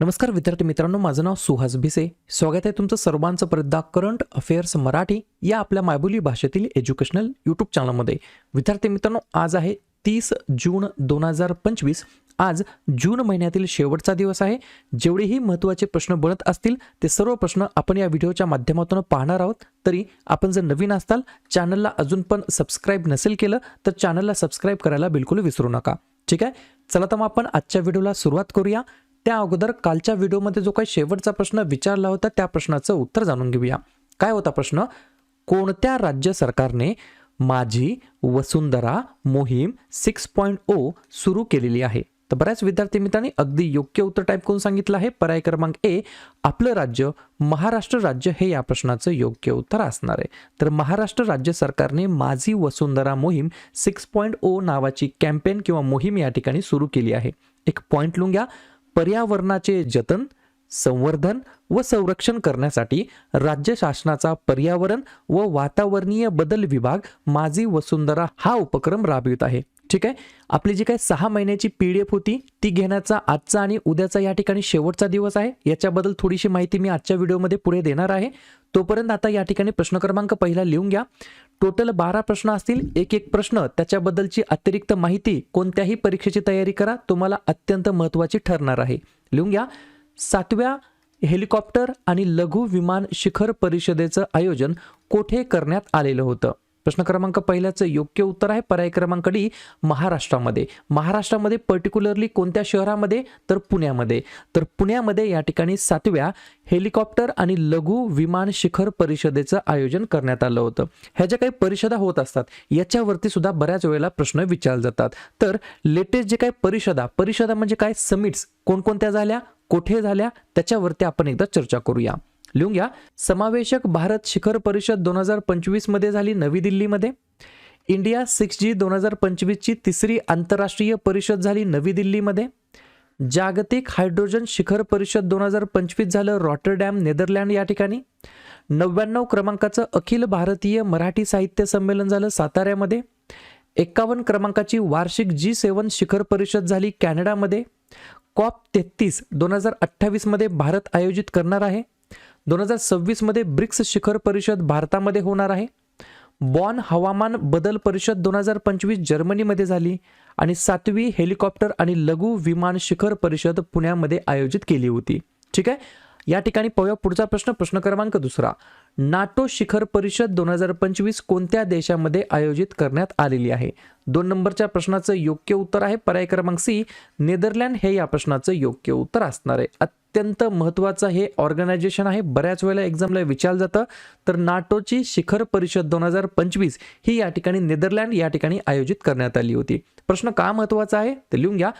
नमस्कार विद्यार्थी मित्रांनो माझं नाव सुहास भिसे. स्वागत आहे तुमचं सर्वांचं परदा करंट अफेअर्स मराठी या आपल्या मायबोली भाषेतील एज्युकेशनल यूट्यूब चॅनलमध्ये. विद्यार्थी मित्रांनो आज आहे तीस जून दोन हजार पंचवीस. आज जून महिन्यातील शेवटचा दिवस आहे. जेवढेही महत्त्वाचे प्रश्न बनत असतील ते सर्व प्रश्न आपण या व्हिडिओच्या माध्यमातून पाहणार आहोत. तरी आपण जर नवीन असताल चॅनलला अजून पण सबस्क्राईब नसेल केलं तर चॅनलला सबस्क्राईब करायला बिलकुल विसरू नका. ठीक आहे? चला तर मग आपण आजच्या व्हिडिओला सुरुवात करूया. त्या अगोदर कालच्या व्हिडिओमध्ये जो काही शेवटचा प्रश्न विचारला होता त्या प्रश्नाचं उत्तर जाणून घेऊया. काय होता प्रश्न? कोणत्या राज्य सरकारने माझी वसुंधरा मोहीम सिक्स पॉईंट ओ सुरू केलेली आहे? तर बऱ्याच विद्यार्थी मित्रांनी अगदी योग्य उत्तर टाईप करून सांगितलं आहे. पर्याय क्रमांक ए आपलं राज्य महाराष्ट्र राज्य हे या प्रश्नाचं योग्य उत्तर असणार आहे. तर महाराष्ट्र राज्य सरकारने माझी वसुंधरा मोहीम सिक्स पॉईंट ओ नावाची कॅम्पेन किंवा मोहीम या ठिकाणी सुरू केली आहे. एक पॉईंट लिहून घ्या. पर्यावरणाचे जतन संवर्धन व संरक्षण करण्यासाठी राज्य शासनाचा पर्यावरण व वातावरणीय बदल विभाग माझी वसुंधरा हा उपक्रम राबवित आहे. ठीक आहे? आपली जी काही सहा महिन्याची पी डी एफ होती ती घेण्याचा आजचा आणि उद्याचा या ठिकाणी शेवटचा दिवस आहे. याच्याबद्दल थोडीशी माहिती मी आजच्या व्हिडिओमध्ये पुढे देणार आहे. तोपर्यंत आता या ठिकाणी प्रश्न क्रमांक पहिला लिहून घ्या. टोटल बारा प्रश्न असतील एक एक प्रश्न. त्याच्याबद्दलची अतिरिक्त माहिती कोणत्याही परीक्षेची तयारी करा. तुम्हाला अत्यंत महत्त्वाची ठरणार आहे. लिहून घ्या. सातव्या हेलिकॉप्टर आणि लघु विमान शिखर परिषदेचं आयोजन कोठे करण्यात आलेलं होतं? प्रश्न क्रमांक पहिल्याचं योग्य उत्तर आहे. पर्याय क्रमांक डी महाराष्ट्रामध्ये. महाराष्ट्रामध्ये पर्टिक्युलरली कोणत्या शहरामध्ये? तर पुण्यामध्ये. तर पुण्यामध्ये या ठिकाणी सातव्या हेलिकॉप्टर आणि लघु विमान शिखर परिषदेचं आयोजन करण्यात आलं होतं. ह्या ज्या काही परिषदा होत असतात याच्यावरती सुद्धा बऱ्याच वेळेला प्रश्न विचारले जातात. तर लेटेस्ट जे काही परिषदा परिषदा म्हणजे काय? समिट्स कोणकोणत्या झाल्या? कोठे झाल्या? त्याच्यावरती आपण एकदा चर्चा करूया. लिहून घ्या. समावेशक भारत शिखर परिषद दोन हजार पंचवीसमध्ये झाली नवी दिल्लीमध्ये. इंडिया सिक्स जी दोन हजार पंचवीसची तिसरी आंतरराष्ट्रीय परिषद झाली नवी दिल्लीमध्ये. जागतिक हायड्रोजन शिखर परिषद दोन हजार पंचवीस झालं रॉटरडॅम नेदरलँड या ठिकाणी. नव्याण्णव क्रमांकाचं अखिल भारतीय मराठी साहित्य संमेलन झालं साताऱ्यामध्ये. एक्कावन्न क्रमांकाची वार्षिक जी सेवन शिखर परिषद झाली कॅनडामध्ये. कॉप तेहतीस दोन हजार अठ्ठावीसमध्ये भारत आयोजित करणार आहे. दोन हजार सव्वीसमध्ये ब्रिक्स शिखर परिषद भारतामध्ये होणार आहे. बॉन हवामान बदल परिषद दोन हजार पंचवीस जर्मनीमध्ये झाली आणि सातवी हेलिकॉप्टर आणि लघु विमान शिखर परिषद पुण्यामध्ये आयोजित केली होती. ठीक आहे? या ठिकाणी पाहूया पुढचा प्रश्न प्रश्न क्रमांक दुसरा. नाटो शिखर परिषद दोन हजार पंचवीस कोणत्या देशामध्ये आयोजित करण्यात आलेली आहे? दोन नंबरच्या प्रश्नाचं योग्य उत्तर आहे. पर्याय क्रमांक सी नेदरलँड हे या प्रश्नाचं योग्य उत्तर असणार आहे. अत्यंत महत्त्वाचं हे ऑर्गनायझेशन आहे. बऱ्याच वेळेला एक्झामला विचारलं जातं. तर नाटोची शिखर परिषद दोन हजार पंचवीस ही या ठिकाणी नेदरलँड या ठिकाणी आयोजित करण्यात आली होती. प्रश्न का महत्त्वाचा आहे? ते लिहून घ्या.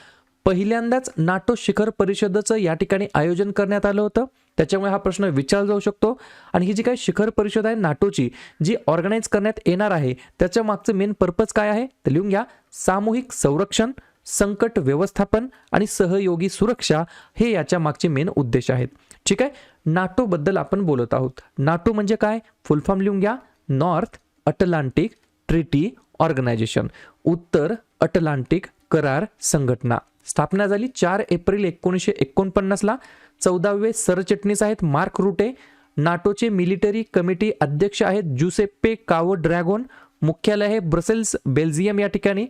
पहिल्यांदाच नाटो शिखर परिषदेचं या ठिकाणी आयोजन करण्यात आलं होतं. त्याच्यामुळे हा प्रश्न विचारला जाऊ शकतो. आणि ही जी काही शिखर परिषद आहे नाटोची जी ऑर्गनाईज करण्यात येणार आहे त्याच्या मागचं मेन पर्पज काय आहे? तर लिहून घ्या. सामूहिक संरक्षण संकट व्यवस्थापन आणि सहयोगी सुरक्षा हे याच्या मागचे मेन उद्देश आहेत. ठीक आहे? नाटोबद्दल आपण बोलत आहोत. नाटो म्हणजे काय? फुलफॉर्म लिहून घ्या. नॉर्थ अटलांटिक ट्रिटी ऑर्गनायझेशन उत्तर अटलांटिक करार संघटना. स्थापना झाली चार एप्रिल एकोणीसशे एकोणपन्नासला चौदावे सरचिटणीस आहेत मार्क रुटे. नाटोचे मिलिटरी कमिटी अध्यक्ष आहेत जुसेप्पे कावो ड्रॅगोन. मुख्यालय आहे ब्रसेल्स बेल्जियम या ठिकाणी.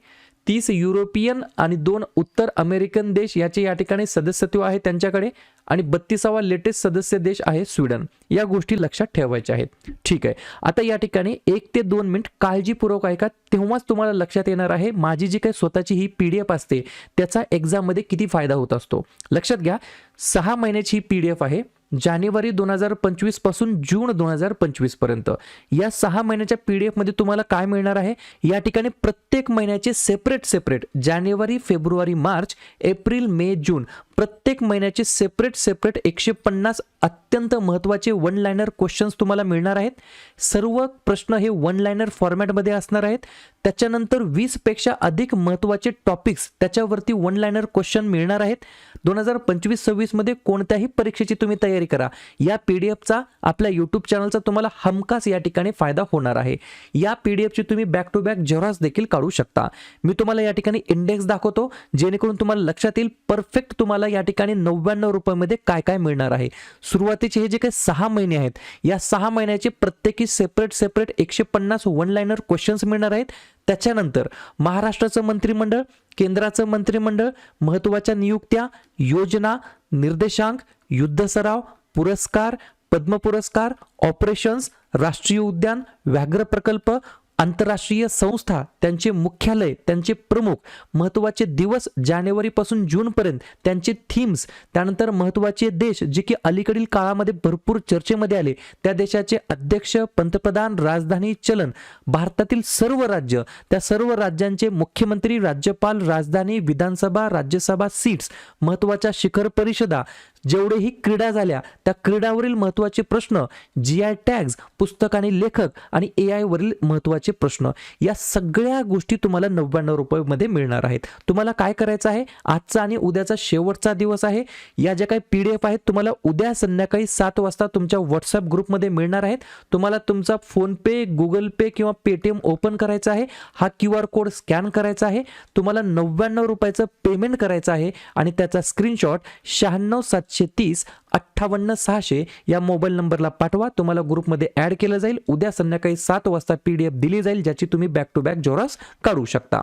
तीस युरोपियन आणि दोन उत्तर अमेरिकन देश याचे या ठिकाणी सदस्यत्व आहे त्यांच्याकडे आणि बत्तीसावा लेटेस्ट सदस्य देश आहे स्वीडन. या गोष्टी लक्षात ठेवायच्या आहेत. ठीक आहे. आता या ठिकाणी एक ते दोन मिनिट काळजीपूर्वक ऐका. तेव्हाच तुम्हाला लक्षात येणार आहे माझी जी काही स्वतःची ही पी डी एफ असते त्याचा एक्झाममध्ये किती फायदा होत असतो. लक्षात घ्या सहा महिन्याची ही पी डी एफ आहे. जानेवारी दोन हजार पंचवीसपासून जून दोन हजार पंचवीसपर्यंत. या सहा महिन्याच्या पी डी एफमध्ये तुम्हाला काय मिळणार आहे? या ठिकाणी प्रत्येक महिन्याचे सेपरेट सेपरेट जानेवारी फेब्रुवारी मार्च एप्रिल मे जून. प्रत्येक महिन्याचे सेपरेट सेपरेट एकशे पन्नास अत्यंत महत्त्वाचे वन लायनर क्वेश्चन्स तुम्हाला मिळणार आहेत. सर्व प्रश्न हे वन लायनर फॉर्मॅटमध्ये असणार आहेत. त्याच्यानंतर वीसपेक्षा अधिक महत्त्वाचे टॉपिक्स त्याच्यावरती वन लायनर क्वेश्चन मिळणार आहेत. दोन हजार पंचवीस सव्वीसमध्ये कोणत्याही परीक्षेची तुम्ही तयारी करा. या पी डी एफचा आपल्या यूट्यूब चॅनलचा तुम्हाला हमखास या ठिकाणी फायदा होणार आहे. या पी डी एफची तुम्ही बॅक टू बॅक जेव्हाच देखील काढू शकता. मी तुम्हाला या ठिकाणी इंडेक्स दाखवतो जेणेकरून तुम्हाला लक्षात येईल परफेक्ट तुम्हाला या ठिकाणी नव्याण्णव रुपयामध्ये काय काय मिळणार आहे. सुरुवातीचे हे जे काही सहा महिने आहेत या सहा महिन्याचे प्रत्येकी सेपरेट सेपरेट एकशे पन्नास वन लायनर क्वेश्चन्स मिळणार आहेत. त्याच्यानंतर महाराष्ट्राचं मंत्रिमंडळ केंद्राचं मंत्रिमंडळ महत्त्वाच्या नियुक्त्या योजना निर्देशांक युद्ध सराव पुरस्कार पद्म पुरस्कार ऑपरेशन्स राष्ट्रीय उद्यान व्याघ्र प्रकल्प आंतरराष्ट्रीय संस्था त्यांचे मुख्यालय त्यांचे प्रमुख महत्त्वाचे दिवस जानेवारीपासून जूनपर्यंत त्यांचे थीम्स त्यानंतर महत्त्वाचे देश जे की अलीकडील काळामध्ये भरपूर चर्चेमध्ये आले. त्या देशाचे अध्यक्ष पंतप्रधान राजधानी चलन भारतातील सर्व राज्य त्या सर्व राज्यांचे मुख्यमंत्री राज्यपाल राजधानी विधानसभा राज्यसभा सीट्स महत्त्वाच्या शिखर परिषदा जेवढेही क्रीडा झाल्या त्या क्रीडावरील महत्त्वाचे प्रश्न जी आय टॅग्स पुस्तक आणि लेखक आणि ए आयवरील महत्त्वाचे प्रश्न या सगळ्या गोष्टी तुम्हाला नव्याण्णव रुपयामध्ये मिळणार आहेत. तुम्हाला काय करायचं आहे? आजचा आणि उद्याचा शेवटचा दिवस आहे. या ज्या काही पी डी एफ आहेत तुम्हाला उद्या संध्याकाळी सात वाजता तुमच्या व्हॉट्सअप ग्रुपमध्ये मिळणार आहेत. तुम्हाला तुमचा फोनपे गुगल पे किंवा पेटीएम ओपन करायचा आहे. हा क्यू आर कोड स्कॅन करायचा आहे. तुम्हाला नव्याण्णव रुपयाचं पेमेंट करायचं आहे आणि त्याचा स्क्रीनशॉट शहाण्णव सातशे तीस अठ्ठावन्न सहाशे या मोबाईल नंबरला पाठवा. तुम्हाला ग्रुपमध्ये ॲड केलं जाईल. उद्या संध्याकाळी सात वाजता पी डी एफ दिली जाईल ज्याची तुम्ही बॅक टू बॅक जोरास काढू शकता.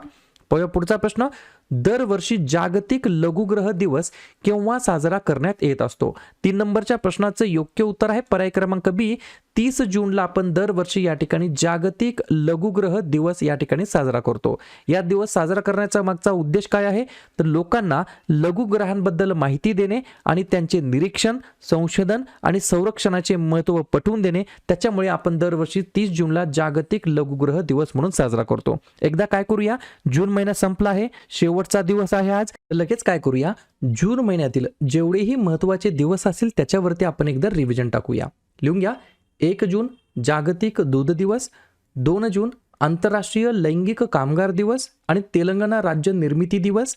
पाहूया पुढचा प्रश्न. दरवर्षी जागतिक लघुग्रह दिवस केव्हा साजरा करण्यात येत असतो? तीन नंबरच्या प्रश्नाचं योग्य उत्तर आहे. पर्याय क्रमांक बी तीस जूनला आपण दरवर्षी या ठिकाणी जागतिक लघुग्रह दिवस या ठिकाणी साजरा करतो. या दिवस साजरा करण्याचा मागचा उद्देश काय आहे? तर लोकांना लघुग्रहांबद्दल माहिती देणे आणि त्यांचे निरीक्षण संशोधन आणि संरक्षणाचे महत्त्व पटवून देणे. त्याच्यामुळे आपण दरवर्षी तीस जूनला जागतिक लघुग्रह दिवस म्हणून साजरा करतो. एकदा काय करूया? जून महिना संपला आहे. शेवटचा दिवस आहे आज. लगेच काय करूया? जून महिन्यातील जेवढेही महत्त्वाचे दिवस असतील त्याच्यावरती आपण एकदा रिव्हिजन टाकूया. लिहून घ्या. एक जून जागतिक दूध दिवस दोन जून आंतरराष्ट्रीय लैंगिक कामगार दिवस आणि तेलंगणा राज्य निर्मिती दिवस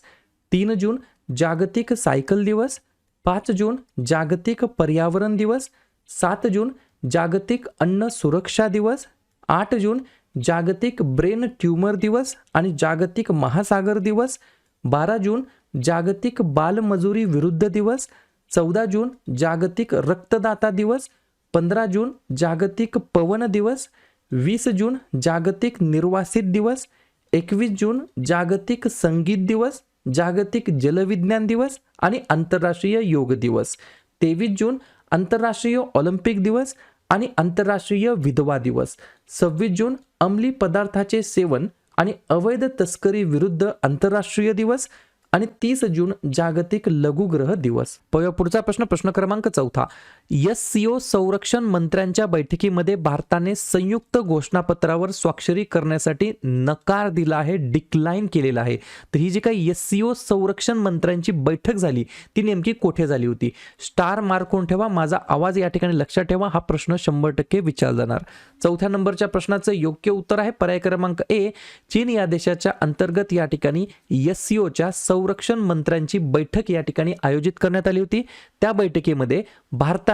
तीन जून जागतिक सायकल दिवस पाच जून जागतिक पर्यावरण दिवस सात जून जागतिक अन्न सुरक्षा दिवस आठ जून जागतिक ब्रेन ट्यूमर दिवस आणि जागतिक महासागर दिवस बारा जून जागतिक बालमजुरी विरुद्ध दिवस चौदा जून जागतिक रक्तदाता दिवस पंधरा जून जागतिक पवन दिवस वीस जून जागतिक निर्वासित दिवस एकवीस जून जागतिक संगीत दिवस जागतिक जलविज्ञान दिवस आणि आंतरराष्ट्रीय योग दिवस तेवीस जून आंतरराष्ट्रीय ऑलिम्पिक दिवस आणि आंतरराष्ट्रीय विधवा दिवस सव्वीस जून अंमली पदार्थाचे सेवन आणि अवैध तस्करी विरुद्ध आंतरराष्ट्रीय दिवस आणि तीस जून जागतिक लघुग्रह दिवस. पुढचा प्रश्न प्रश्न क्रमांक चौथा. एस सीओ संरक्षण मंत्र्यांच्या बैठकीमध्ये भारताने संयुक्त घोषणापत्रावर स्वाक्षरी करण्यासाठी नकार दिला आहे डिक्लाईन केलेला आहे. तर ही जी काही एस सीओ संरक्षण मंत्र्यांची बैठक झाली ती नेमकी कोठे झाली होती? स्टार मार्कून ठेवा माझा आवाज या ठिकाणी लक्षात ठेवा हा प्रश्न शंभर टक्के विचारला जाणार. चौथ्या नंबरच्या प्रश्नाचं योग्य उत्तर आहे पर्याय क्रमांक ए चीन या देशाच्या अंतर्गत या ठिकाणी एस सीओच्या संरक्षण मंत्र्यांची बैठक या ठिकाणी आयोजित करण्यात आली होती. त्या बैठकीमध्ये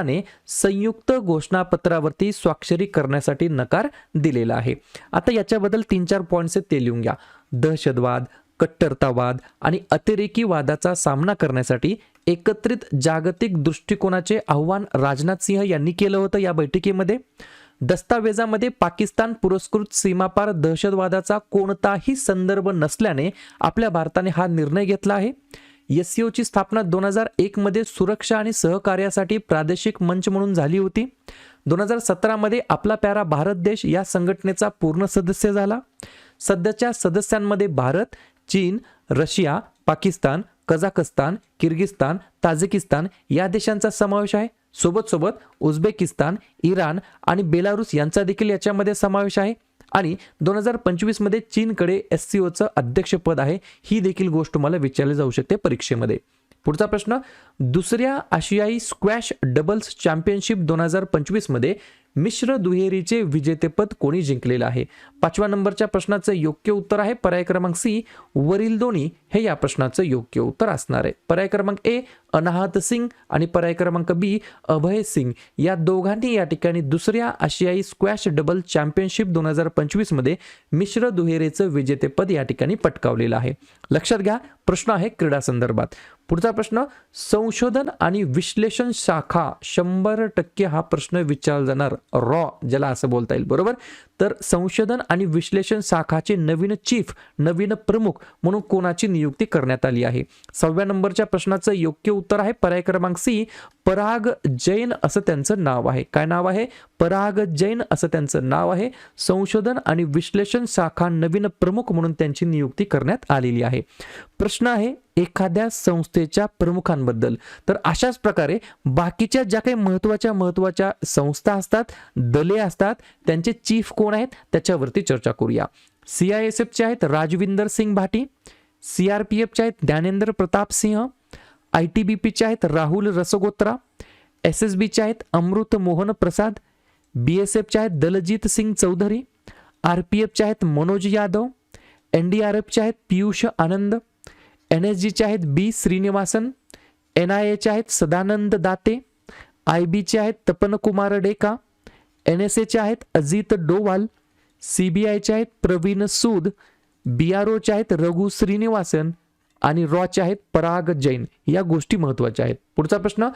भारताने संयुक्त घोषणापत्रावरती स्वाक्षरी करण्यासाठी नकार दिलेला आहे. आता याच्याबद्दल तीन चार पॉईंट्स आहेत ते लिहून घ्या. दहशतवाद कट्टरतावाद आणि अतिरेकी वादाचा सामना करण्यासाठी एकत्रित जागतिक दृष्टिकोनाचे आव्हान राजनाथ सिंह यांनी केलं होतं या बैठकीमध्ये. दस्तावेजामध्ये पाकिस्तान पुरस्कृत सीमापार दहशतवादाचा कोणताही संदर्भ नसल्याने आपल्या भारताने हा निर्णय घेतला आहे. एस स्थापना दोन हजार एकमध्ये सुरक्षा आणि सहकार्यासाठी प्रादेशिक मंच म्हणून झाली होती. दोन हजार सतरामध्ये आपला प्यारा भारत देश या संघटनेचा पूर्ण सदस्य झाला. सध्याच्या सदस्यांमध्ये भारत चीन Russia Pakistan Kazakhstan Kyrgyzstan Tajikistan या देशांचा समावेश आहे. सोबत सोबत उझबेकिस्तान इराण आणि बेलारूस यांचा देखील याच्यामध्ये समावेश आहे. आणि दोन हजार पंचवीसमध्ये चीनकडे एस सी ओचं अध्यक्षपद आहे ही देखील गोष्ट तुम्हाला विचारली जाऊ शकते परीक्षेमध्ये. पुढचा प्रश्न दुसऱ्या आशियाई स्क्वॅश डबल्स चॅम्पियनशिप दोन हजार पंचवीसमध्ये मिश्र दुहेरीचे विजेतेपद कोणी जिंकलेलं आहे? पाचव्या नंबरच्या प्रश्नाचं योग्य उत्तर आहे पर्याय क्रमांक सी वरील दोन्ही हे या प्रश्नाचं योग्य उत्तर असणार आहे. पर्याय क्रमांक ए अनाहत सिंग आणि पर्याय क्रमांक बी अभय सिंग. या दोघांनी या ठिकाणी दुसऱ्या आशियाई स्क्वॅश डबल चॅम्पियनशिप दोन हजार पंचवीसमध्ये मिश्र दुहेरीचं विजेतेपद या ठिकाणी पटकावलेलं आहे. लक्षात घ्या प्रश्न आहे क्रीडा संदर्भात. पुढचा प्रश्न संशोधन आणि विश्लेषण शाखा शंभर टक्के हा प्रश्न विचारला जाणार रॉ ज्याला असं बोलता येईल बरोबर? तर संशोधन आणि विश्लेषण शाखाचे नवीन चीफ नवीन प्रमुख म्हणून कोणाची नियुक्ती करण्यात आली आहे? सहाव्या नंबरच्या प्रश्नाचं योग्य उत्तर आहे पर्याय क्रमांक सी पराग जैन असं त्यांचं नाव आहे. काय नाव आहे? पराग जैन असं त्यांचं नाव आहे. संशोधन आणि विश्लेषण शाखा नवीन प्रमुख म्हणून त्यांची नियुक्ती करण्यात आलेली आहे. प्रश्न आहे एखाद्या संस्थेच्या प्रमुखांबद्दल. तर अशाच प्रकारे बाकीच्या ज्या काही महत्त्वाच्या महत्त्वाच्या संस्था असतात दले असतात त्यांचे चीफ कोण आहेत त्याच्यावरती चर्चा करूया. सी आय एस आहेत Rajvinder Singh Bhati C R P आहेत Gyanendra Pratap Singh I T B आहेत राहुल रसगोत्रा एस एस बीचे आहेत अमृत मोहन प्रसाद बी एस आहेत दलजीत सिंग चौधरी आर पी एफचे आहेत Manoj Yadav N D R एफचे आहेत पियुष आनंद एन एस जीचे आहेत बी श्रीनिवासन एन आय एचे आहेत सदानंद दाते आय बीचे आहेत तपन कुमार डेका एन एस एचे आहेत अजित डोवाल सी बी आयचे आहेत प्रवीण सूद बी आर ओचे आहेत रघु श्रीनिवासन आणि रॉचे आहेत पराग जैन. या गोष्टी महत्त्वाच्या आहेत. पुढचा प्रश्न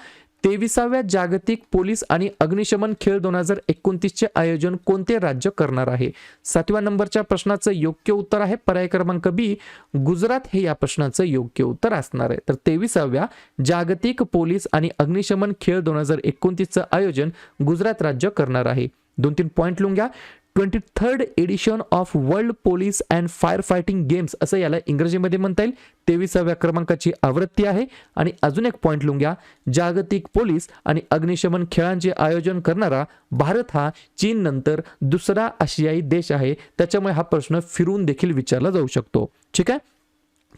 तेविसाव्या जागतिक पोलीस आणि अग्निशमन खेळ दोन हजार एकोणतीसचे आयोजन कोणते राज्य करणार आहे? सातव्या नंबरच्या प्रश्नाचं योग्य उत्तर आहे पर्याय क्रमांक बी. गुजरात हे या प्रश्नाचं योग्य उत्तर असणार आहे. तर तेविसाव्या जागतिक पोलीस आणि अग्निशमन खेळ दोन हजार एकोणतीसचं आयोजन गुजरात राज्य करणार आहे. दोन तीन पॉईंट लिहून घ्या. Twenty third edition of world police and firefighting games असं याला इंग्रजीमध्ये म्हणता येईल. तेविसाव्या क्रमांकाची आवृत्ती आहे. आणि अजून एक पॉईंट लिहून घ्या जागतिक पोलीस आणि अग्निशमन खेळांचे आयोजन करणारा भारत हा चीन नंतर दुसरा आशियाई देश आहे. त्याच्यामुळे हा प्रश्न फिरून देखील विचारला जाऊ शकतो. ठीक आहे?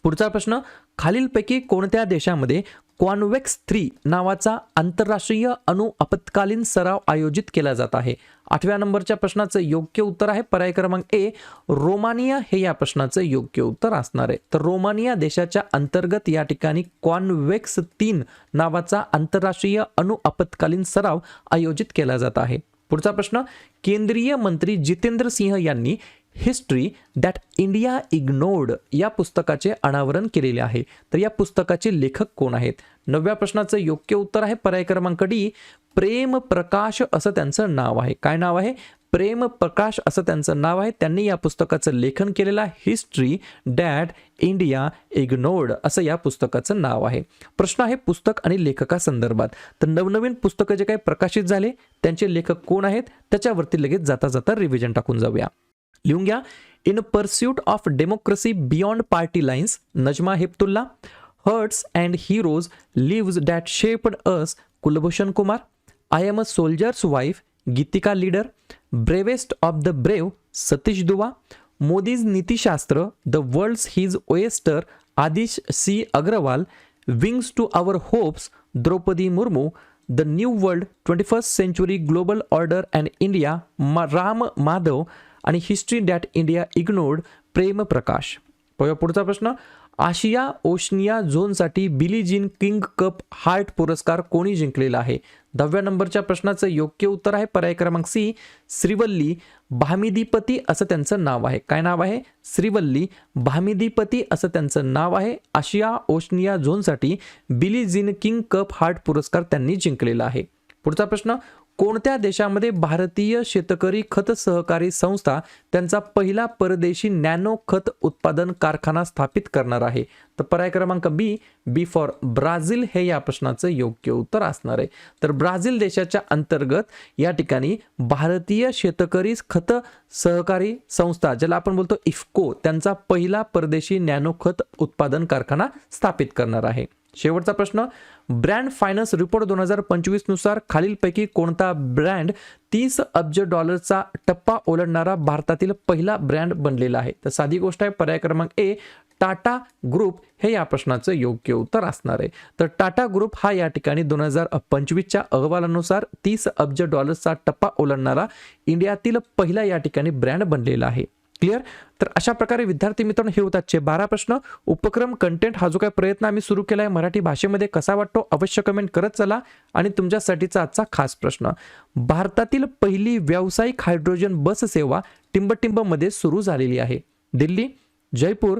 पुढचा प्रश्न खालीलपैकी कोणत्या देशामध्ये क्वानवेक्स थ्री नावाचा आंतरराष्ट्रीय अणु आपत्कालीन सराव आयोजित केला जात आहे? आठव्या नंबरच्या प्रश्नाचं योग्य उत्तर आहे. पर्याय क्रमांक ए रोमानिया हे या प्रश्नाचं योग्य उत्तर असणार आहे. तर रोमानिया देशाच्या अंतर्गत या ठिकाणी क्वानवेक्स तीन नावाचा आंतरराष्ट्रीय अणु आपत्कालीन सराव आयोजित केला जात आहे. पुढचा प्रश्न केंद्रीय मंत्री जितेंद्र सिंह यांनी हिस्ट्री दॅट इंडिया इग्नोर्ड या पुस्तकाचे अनावरण केलेले आहे. तर या पुस्तकाचे लेखक कोण आहेत? नवव्या प्रश्नाचं योग्य उत्तर आहे पर्याय क्रमांक डी. प्रेम प्रकाश असं त्यांचं नाव आहे. काय नाव आहे? प्रेम प्रकाश असं त्यांचं नाव आहे. त्यांनी या पुस्तकाचं लेखन केलेलं आहे हिस्ट्री डॅट इंडिया इग्नोर्ड असं या पुस्तकाचं नाव आहे. प्रश्न आहे पुस्तक आणि लेखकासंदर्भात. तर नवनवीन पुस्तकं जे काही प्रकाशित झाले त्यांचे लेखक कोण आहेत? त्याच्यावरती लगेच जाता जाता रिव्हिजन टाकून जाऊया. लिहून घ्या. In pursuit of democracy beyond party lines Najma Heptulla hearts and heroes lives that shaped us Kulbhushan Kumar I am a soldier's wife Geetika leader bravest of the brave Satish Dua Modi's Nitishastra the world's his oyster Adish C Agarwal wings to our hopes Draupadi Murmu the new world twenty first century global order and India मा राम माधव आणि history that India ignored Prem Prakash पाहूया पुढचा प्रश्न. Asia Oceania झोनसाठी Billie Jean King cup heart पुरस्कार कोणी जिंकलेला आहे? दहाव्या नंबरच्या प्रश्नाचं योग्य उत्तर आहे पर्याय क्रमांक सी श्रीवल्ली भामिदीपती असं त्यांचं नाव आहे. काय नाव आहे? श्रीवल्ली भामिदीपती असं त्यांचं नाव आहे. Asia Oceania झोनसाठी Billie Jean King cup heart पुरस्कार त्यांनी जिंकलेला आहे. पुढचा प्रश्न. कोणत्या देशामध्ये भारतीय शेतकरी खत सहकारी संस्था त्यांचा पहिला परदेशी नॅनो खत उत्पादन कारखाना स्थापित करणार आहे? तर पर्याय क्रमांक बी बी फॉर ब्राझील हे या प्रश्नाचं योग्य उत्तर असणार आहे. तर ब्राझील देशाच्या अंतर्गत या ठिकाणी भारतीय शेतकरी खत सहकारी संस्था ज्याला आपण बोलतो इफ्को त्यांचा पहिला परदेशी नॅनो खत उत्पादन कारखाना स्थापित करणार आहे. शेवटचा प्रश्न. ब्रँड फायनान्स रिपोर्ट दोन हजार पंचवीसनुसार खालीलपैकी कोणता ब्रँड तीस अब्ज डॉलरचा टप्पा ओलांडणारा भारतातील पहिला ब्रँड बनलेला आहे? तर साधी गोष्ट आहे पर्याय क्रमांक ए टाटा ग्रुप हे या प्रश्नाचं योग्य उत्तर असणार आहे. तर टाटा ग्रुप हा या ठिकाणी दोन हजार पंचवीसच्या अहवालानुसार तीस अब्ज डॉलर्सचा टप्पा ओलांडणारा इंडियातील पहिला या ठिकाणी ब्रँड बनलेला आहे. क्लिअर? तर अशा प्रकारे विद्यार्थी मित्रांनो हे होतात चे बारा प्रश्न. उपक्रम कंटेंट हा जो काही प्रयत्न आम्ही सुरू केला आहे मराठी भाषेमध्ये कसा वाटतो अवश्य कमेंट करत चला. आणि तुमच्यासाठीचा आजचा खास प्रश्न. भारतातील पहिली व्यावसायिक हायड्रोजन बस सेवा टिंबटिंबमध्ये सुरू झालेली आहे. दिल्ली जयपूर